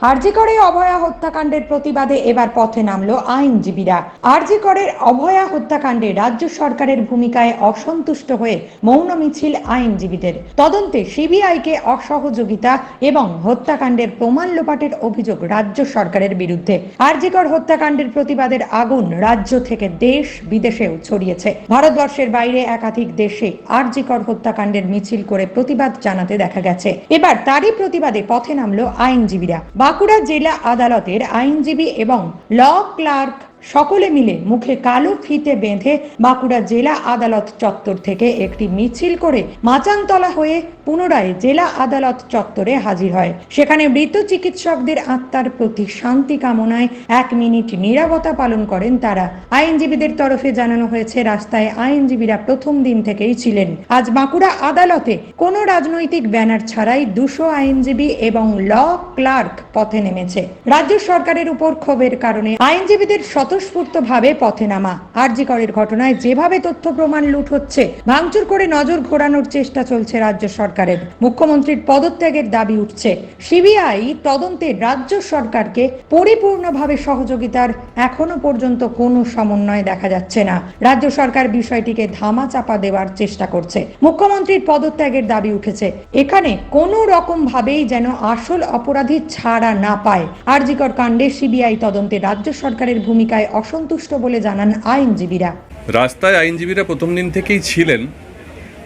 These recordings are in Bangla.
আরজিকরে অভয়া হত্যাকাণ্ডের প্রতিবাদে এবার পথে নামলো আইনজীবীরা। আরজিকরের অভয়া হত্যাকাণ্ডে রাজ্য সরকারের ভূমিকায় অসন্তুষ্ট হয়ে মৌন মিছিল আইনজীবীদের। তদন্তে সিবিআইকে অসহযোগিতা এবং হত্যাকাণ্ডের প্রমাণ লোপাটের অভিযোগ রাজ্য সরকারের বিরুদ্ধে। আরজিকর হত্যাকাণ্ডের প্রতিবাদের আগুন রাজ্য থেকে দেশ বিদেশেও ছড়িয়েছে। ভারতবর্ষের বাইরে একাধিক দেশে আরজিকর হত্যাকাণ্ডের মিছিল করে প্রতিবাদ জানাতে দেখা গেছে। এবার তারই প্রতিবাদে পথে নামলো আইনজীবীরা। বাঁকুড়া জেলা আদালতের আইনজীবী এবং ল ক্লার্ক সকলে মিলে মুখে কালো ফিতে বেঁধে বাঁকুড়া জেলা আদালত চত্বর থেকে একটি মিছিল করে মাচানতলা হয়ে পুনরায় জেলা আদালত চত্বরে হাজির হয়। সেখানে মৃত চিকিৎসকদের আত্মার প্রতি শান্তি কামনায় এক মিনিট নীরবতা পালন করেন তারা। আইনজীবীদের তরফে জানানো হয়েছে, রাস্তায় আইনজীবীরা প্রথম দিন থেকেই ছিলেন। আজ বাঁকুড়া আদালতে কোনো রাজনৈতিক ব্যানার ছাড়াই দুশো আইনজীবী এবং ল ক্লার্ক পথে নেমেছে। রাজ্য সরকারের উপর ক্ষোভের কারণে আইনজীবীদের স্বতঃস্ফূর্তভাবে পথে নামা। আরজিকরের ঘটনায় যেভাবে তথ্য প্রমাণ লুট হচ্ছে, ভাঙচুর করে নজর ঘোরানোর চেষ্টা চলছে রাজ্য সরকারের। মুখ্যমন্ত্রীর পদত্যাগের দাবি উঠছে। সিবিআই তদন্তে রাজ্য সরকারকে পরিপূর্ণভাবে সহযোগিতার এখনও পর্যন্ত কোনো সমন্বয় দেখা যাচ্ছে না। রাজ্য সরকার বিষয়টিকে ধামা চাপা দেওয়ার চেষ্টা করছে। মুখ্যমন্ত্রীর পদত্যাগের দাবি উঠেছে। এখানে কোনো রকম ভাবেই যেন আসল অপরাধী ছাড়া না পায়। আরজিকর কাণ্ডে সিবিআই তদন্তে রাজ্য সরকারের ভূমিকায় অসন্তুষ্ট বলে জানান আইনজীবীরা। রাস্তায় আইনজীবীরা প্রথম দিন থেকেই ছিলেন।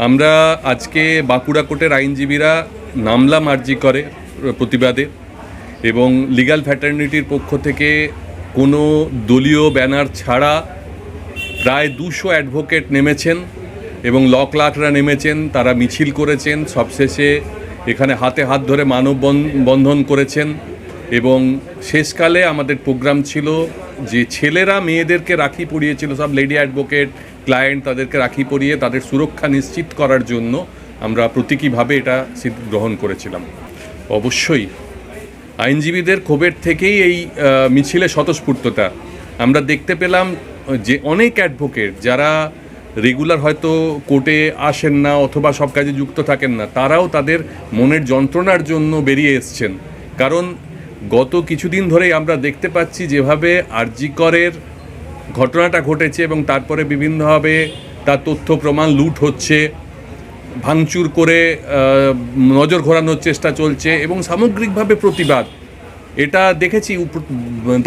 আমরা আজকে বাঁকুড়া কোর্টের আইনজীবীরা নামলাম আর্জি করে প্রতিবাদে এবং লিগ্যাল ফ্যাটার্নিটির পক্ষ থেকে কোনো দলীয় ব্যানার ছাড়া প্রায় দুশো অ্যাডভোকেট নেমেছেন এবং ল ক্লার্করা নেমেছেন, তারা মিছিল করেছেন, সবশেষে এখানে হাতে হাত ধরে মানব বন্ধন করেছেন। এবং শেষকালে আমাদের প্রোগ্রাম ছিল যে ছেলেরা মেয়েদেরকে রাখি পরিয়েছিল, সব লেডি অ্যাডভোকেট ক্লায়েন্ট তাদেরকে রাখি পরিয়ে তাদের সুরক্ষা নিশ্চিত করার জন্য আমরা প্রতীকীভাবে এটা গ্রহণ করেছিলাম। অবশ্যই, আইনজীবীদের ক্ষোভের থেকেই এই মিছিলে স্বতঃস্ফূর্ততা। আমরা দেখতে পেলাম যে অনেক অ্যাডভোকেট যারা রেগুলার হয়তো কোর্টে আসেন না অথবা সব কাজে যুক্ত থাকেন না, তারাও তাদের মনের যন্ত্রণার জন্য বেরিয়ে এসছেন। কারণ গত কিছুদিন ধরেই আমরা দেখতে পাচ্ছি যেভাবে আরজিকরের ঘটনাটা ঘটেছে এবং তারপরে বিভিন্নভাবে তার তথ্য প্রমাণ লুট হচ্ছে, ভাঙচুর করে নজর ঘোরানোর চেষ্টা চলছে এবং সামগ্রিকভাবে প্রতিবাদ। এটা দেখেছি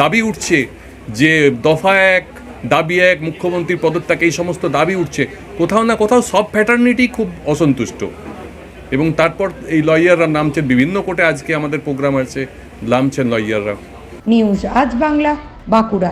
দাবি উঠছে যে দফা এক, দাবি এক মুখ্যমন্ত্রীর পদত্যাগ, এই সমস্ত দাবি উঠছে। কোথাও না কোথাও সব প্যাটার্নিটি খুব অসন্তুষ্ট। এবং তারপর এই লয়াররা নামছেন। বিভিন্ন কোটে আজকে আমাদের প্রোগ্রাম আছে। নামছেন লয়াররা নিউজ আজ বাংলা, বাঁকুড়া।